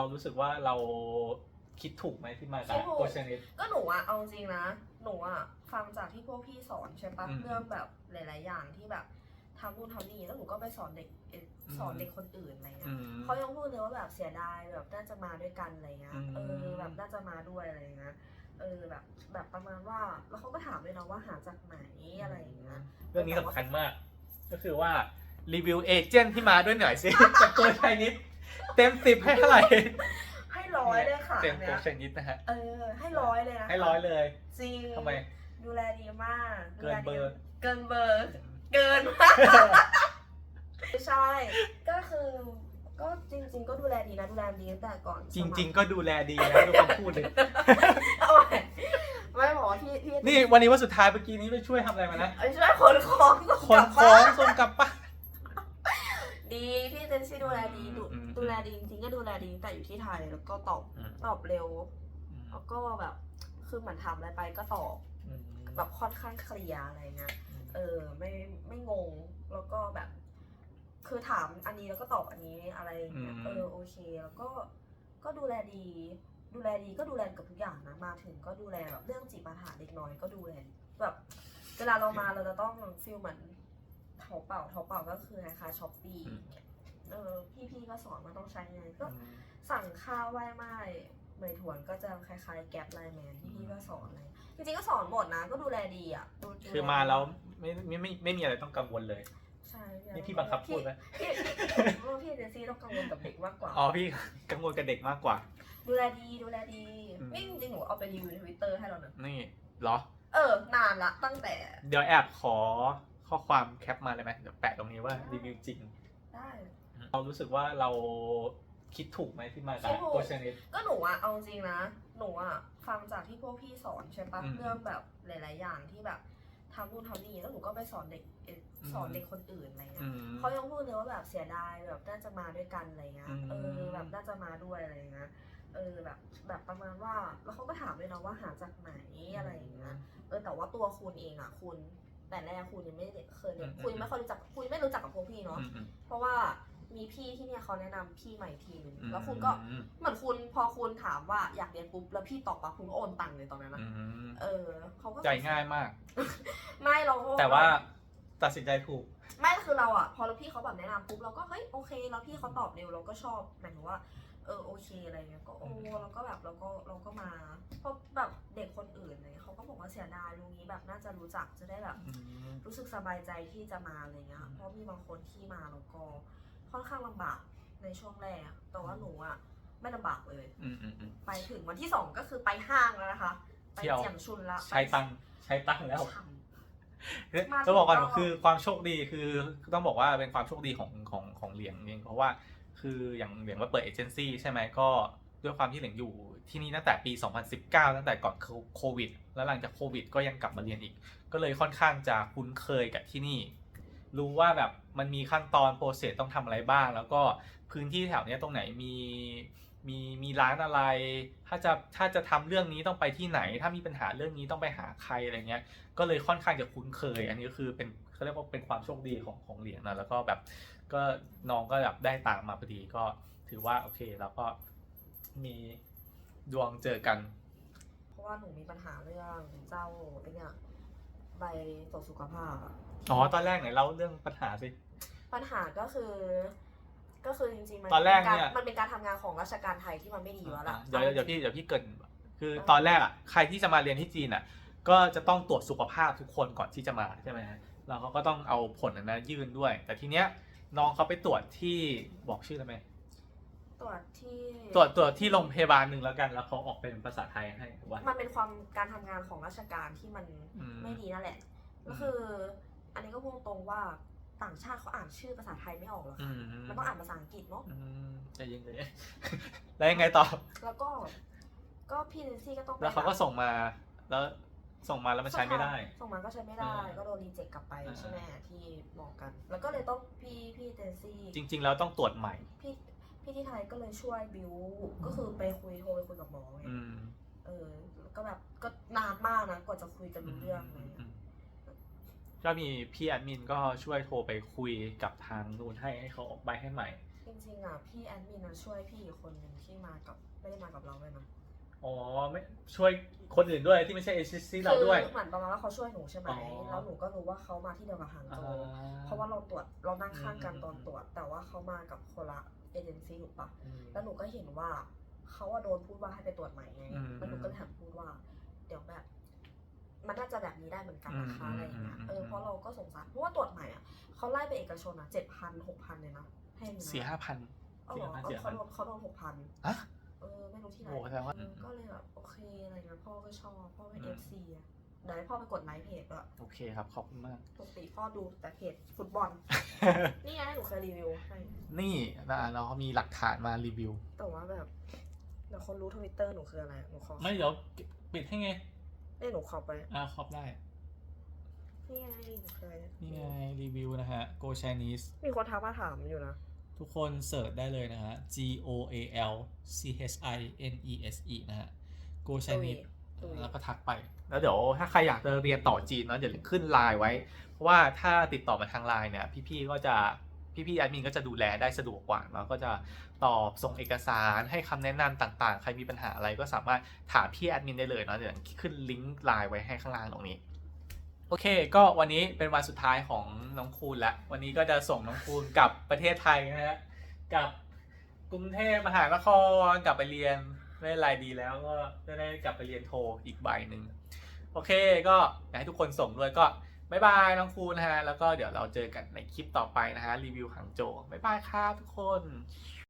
เรารู้สึกว่าเราคิดถูกไหมที่มาจากคิดถูกโคชนิด ก็หนูอะเอาจริงนะ หนูอะฟังจากที่พวกพี่สอนใช่ปะอืม เรื่องแบบหลาย ๆ อย่างที่แบบทำนู่นทำนี่แล้วหนูก็ไปสอนเด็กเอ่อสอนอืมเด็กคนอื่นอะไรเงี้อืยมเขายังพูดเลยว่าแบบเสียดายแบบน่าจะมาด้วยกันอะไรเงี้ย อืม เออแบบน่าจะมาด้วยอะไรเงี้ย เออแบบแบบประมาณว่าแล้วเขาก็ถามด้วยนะว่าหาจากไหนอะไรอย่างเงี้ย เรื่องนี้สำคัญมาก ก็คือว่ารีวิวเอเจนต์ที่มาด้วยหน่อยสิ จากตัวชายนิด เต็มสิบให้เท่าไหร่ให้ร้อยเลยค่ะเต็มเนี่ตัวยชายนิดนะฮะ เออ ให้ร้อยเลยนะให้ร้อยเลยจริงทำไม ดูแลดีมากเกินเบอร์เกินเบอร์ เกินมากไม่ใช่ ก็คือ ก็จริง ๆ ก็ดูแลดีนะดูแลดีตั้งแต่ก่อนจริง ๆ ก็ดูแลดีนะทุกคนพูดเลยๆเอาใหม่ไม่บอกว่าพี่พี่นี่วันนี้วันสุดท้ายเมื่อกี้นี้ไปช่วยทำอะไรมานะ เอ้ยช่วยขนของส่งขกนลับขบ้าองส่งกลับบ้าน ดีพี่เจนซี่ดูแลดีดูอืมดูแลดีจริงๆก็ดูแลดีตั้งแต่อยู่ที่ไทยแล้วก็ตอบอืม ตอบเร็ว แล้วก็แบบคือเหมือนทำอะไรไปก็ตอบอืมแบบค่อนข้างเคลียร์อะไรเงี้ยเออไม่ไม่งงแล้วก็แบบ คือถามอันนี้แล้วก็ตอบอันนี้อะไรอย่างเงี้ยอืม เออโอเค แล้วก็ก็ดูแลดี ดูแลดีก็ดูแลกับทุกอย่างนะมาถึงก็ดูแลแบบเรื่องจีบปัญหาเด็กน้อยก็ดูแลแบบเวลาเรามาเราจะต้องฟีลเหมือน เถาเป่าเถาเป่าก็คือคล้ายๆช้อปปี้เออพี่ๆก็สอนว่าต้องใช้ยังไงก็อืมสั่งข้าวไหว้ไม้เหมยถวนก็จะคล้ายๆ แก๊ปไลน์แมนที่พี่ก็สอนเลยจริงๆก็สอนหมดนะก็ดูแลดีอะดูดูคือมาแล้วไม่ไม่ไม่ไม่มีอะไรต้องกังวลเลยใช่นี่พี่บังคับพูดไหมพี่พี่พี่เจนซี่ต้องกังวลกับเด็กมากกว่าอ๋อพี่กังวลกับเด็กมากกว่า ดูแลดีดูแลดีอืมนี่จริงๆหนูเอาไปรีวิวในทวิตเตอร์ให้เราเนอะนี่เหรอ เออนานละตั้งแต่ เดี๋ยวแอบขอ ข้อความแคปมาเลยไหมเดี๋ยวแปะตรงนี้ว่ารีวิวจริง ได้ เรารู้สึกว่าเราคิดถูกไหมที่มาจากคิดถูกโคชนิด ก็หนูอะเอาจริงนะ หนูอะฟังจากที่พวกพี่สอนใช่ปะอืมเรื่องแบบหลาย ๆ อย่างที่แบบทำนู่นทำนี่แล้วหนูก็ไปสอนเด็กเอ่อสอนอืมเด็กคนอื่นอะไรเงี้อืยมเขายังพูดเลยว่าแบบเสียดายแบบน่าจะมาด้วยกันอะไรเงี้ยอืม เออแบบน่าจะมาด้วยอะไรเงี้ยเออแบบแบบประมาณว่าแล้วเขาก็ถามด้วยนะว่าหาจากไหนอะไรอย่างเงี้ย เออแต่ว่าตัวคุณเองอะคุณ แต่แรกคุณยังไม่ได้เคยเรียนอืมคุณยังไม่ค่อยรู้จักคุณไม่รู้จักกับพวกพี่เนาะอืมอืมเพราะว่ามีพี่ที่เนี่ยเขาแนะนำพี่ใหม่ทีนึงอืมแล้วคุณก็เหมือนคุณพอคุณถามว่าอยากเรียนปุ๊บแล้วพี่ตอบปั๊บคุณก็โอนตังค์เลยตอนนั้นนะอืมเออเขาก็ใจง่ายมาก ไม่เราก็แต่ว่าตัดสินใจถูก ไม่คือเราอะ พอเราพี่เขาแบบแนะนำปุ๊บเราก็เฮ้ยโอเค แล้วพี่เขาตอบเร็วเราก็ชอบหมายถึงว่า เออโอเคอะไรเงี้ยก็โอ้แล้วก็แบบเราก็เราก็มาเพราะแบบเด็กคนอื่นอะไรเลยเขาก็บอกว่าเสียดายลุงนี้แบบน่าจะรู้จักจะได้แบบอืมรู้สึกสบายใจที่จะมาอะไรเงี้ยเพราะมีบางคนที่มาแล้วก็ค่อนข้างลำบากในช่วงแรกอะแต่ว่าหนูอะไม่ลำบากเลยอืมอืมอืมไปถึงวันที่สองก็คือไปห้างแล้วนะคะ ไปเที่ยวเจียงชุนละใช้ตังค์ใช้ตังค์แล้วฉ่มาจะบอกก่อนถูกต้องคือความโชคดีคือต้องบอกว่าเป็นความโชคดีของของของเหลียงเองเพราะว่า คืออย่างเหลียงมาเปิดเอเจนซี่ใช่ไหมก็ด้วยความที่เหลียงอยู่ที่นี่ตั้งแต่ปี 2019 ตั้งแต่ก่อนโควิด แล้วหลังจากโควิด ก็ยังกลับมาเรียนอีก ก็เลยค่อนข้างจะคุ้นเคยกับที่นี่ รู้ว่าแบบมันมีขั้นตอนโปรเซสต้องทำอะไรบ้าง แล้วก็พื้นที่แถวนี้ตรงไหนมี มีมีร้านอะไร ถ้าจะถ้าจะทำเรื่องนี้ต้องไปที่ไหน ถ้ามีปัญหาเรื่องนี้ต้องไปหาใครอะไรเงี้ย ก็เลยค่อนข้างจะคุ้นเคย อันนี้ก็คือเป็นเขาเรียกว่าเป็นความโชคดีของของเหรียญนะแล้วก็แบบก็น้องก็แบบได้ตามมาพอดีก็ถือว่าโอเคแล้วก็มีดวงเจอกันำเพราะว่าหนูมีปัญหาเรื่องเจ้าไอ้เนี่ยใบตรวจสุขภาพอะอ๋อตอนแรกไหนเล่าเรื่องปัญหาสิปัญหาก็คือ ก็คือจริงๆมันตอนแรกป็าเนี่ย มันเป็นการทำงานของราชการไทยที่มันไม่ดีอยู่แล้วล่ะ เดี๋ยวเดี๋ยวพี่เดี๋ยวพี่เกรินคือตอนแรกอะใครที่จะมาเรียนที่จีนอะ ก็จะต้องตรวจสุขภาพทุกคนก่อนที่จะมาใช่ไหมฮะแล้วเขาก็ต้องเอาผลอันนั้นยื่นด้วย แต่ทีเนี้ยน้องเขาไปตรวจที่บอกชื่อได้ไหมตรวจที่ตรวจตรวจที่โรงพยาบาลหนึ่งแล้วกันแล้วเขาออกเป็นภาษาไทยให้ว่า มันเป็นความการทำงานของราชการที่มันอืม ไม่ดีนั่นแหละอืมก็คือ อันนี้ก็พูดตรงว่า ต่างชาติเขาอ่านชื่อภาษาไทยไม่ออกหรอกอืค่ะมมันต้องอ่านภาษาอังกฤษเนาะอืมใจเย็นเลยแล้วยังไงต่อ แล้วก็ ก็พี่เนซี่ก็ต้องไปแล้วเขาก็ส่งมา แล้วส่งมาแล้วมันใช้ไม่ได้ ส่งมาก็ใช้ไม่ได้อ่าก็โดนรีเจ็คกลับไปอ่าใช่ไหมที่บอกกัน แล้วก็เลยต้องพี่พี่เจนซี่ จริง ๆ แล้วต้องตรวจใหม่ พี่พี่ที่ไทยก็เลยช่วยบิว ก็คือไปคุยโทรไปคุยกับหมอไงอืมเออแล้วก็แบบก็นานมากนะกว่าจะคุยกันรู้เรื่องอะไรอืมเงี้ย ก็มีพี่แอดมินก็ช่วยโทรไปคุยกับทางนู้นให้ให้เขาออกใบให้ใหม่ จริงๆอะพี่แอดมินอะช่วยพี่อีกคนหนึ่งที่มากับไม่ได้มากับเราเลยนะอ๋อไม่ช่วยคนอื่นด้วยที่ไม่ใช่เอเจนซี่เราด้วย คือเหมือนประมาณว่าเขาช่วยหนูใช่ไหมอ๋อ แล้วหนูก็รู้ว่าเขามาที่เดียวกับหางโจอ่เพราะว่าเราตรวจเรานั่งข้างกันอืมตอนตรวจ แต่ว่าเขามากับคนละเอเจนซี่ถูกปะอืม แล้วหนูก็เห็นว่าเขาว่าโดนพูดว่าให้ไปตรวจใหม่ไงอืม แล้วหนูก็เลยถามพูดว่า เดี๋ยวแบบ มันน่าจะแบบนี้ได้เหมือนกันนะคะอืมอะไรอย่างเงี้ยอืมเออเพราะเราก็สงสารเพราะว่าตรวจใหม่อะเขาไล่ไปเอกชนอะเจ็ดพันหกพันเลยนะให้หนูนะสี่ห้าพันเอาเหรอสี่เอห้าอพันเขาโดนเขาโดนหกพันอะเออไม่รู้ที่ไหนโอ้แสดงว่าเออก็เลยแบบโอเคอะไรเงี้ยพ่อก็ชอบพ่อเป็นอืเอมฟซีอะเดี๋ยวให้พ่อไปกดไลค์เพจด้วยโอเคครับ ขอบคุณมาก ปกติพ่อดูแต่เพจฟุตบอล นี่ไงหนูเคยรีวิวให้นี่นะเรามีหลักฐานมารีวิว แต่ว่าแบบเดี๋ยวคนรู้ทวิตเตอร์หนูคืออะไร หนูขอ ไม่เดี๋ยวปิดให้ไง เนี่ยหนูขอไปอ่าครอบได้ นี่ไงหนูเคยนี่ไงรีวิวนะฮะ Go Chinese มีคนทักมาถามอยู่นะทุกคนเสิร์ชได้เลยนะฮะ G O A L C H I N E S E นะฮะ Go Chinese ตุยแล้วก็ทักไป แล้วเดี๋ยวถ้าใครอยากจะเรียนต่อจีนเนาะเดี๋ยวขึ้นไลน์ไว้ เพราะว่าถ้าติดต่อมาทางไลน์เนี่ย พี่ๆก็จะ พี่ๆแอดมินก็จะดูแลได้สะดวกกว่าแล้วก็จะตอบส่งเอกสารให้คำแนะนำต่างๆ ใครมีปัญหาอะไรก็สามารถถามพี่แอดมินได้เลยเนาะเดี๋ยวขึ้นลิงก์ไลน์ไว้ให้ข้างล่างตรงนี้โอเค ก็วันนี้เป็นวันสุดท้ายของน้องคูณละวันนี้ก็จะส่งน้องคูณกลับประเทศไทยนะฮะกลับกรุงเทพมหานครกลับไปเรียนไม่เป็นไรดีแล้วก็จะได้กลับไปเรียนโทอีกใบหนึ่งโอเค ก็อยากให้ทุกคนส่งด้วยก็ บายบายน้องครูนะฮะ แล้วก็เดี๋ยวเราเจอกันในคลิปต่อไปนะฮะ รีวิวหางโจบายบายครับทุกคน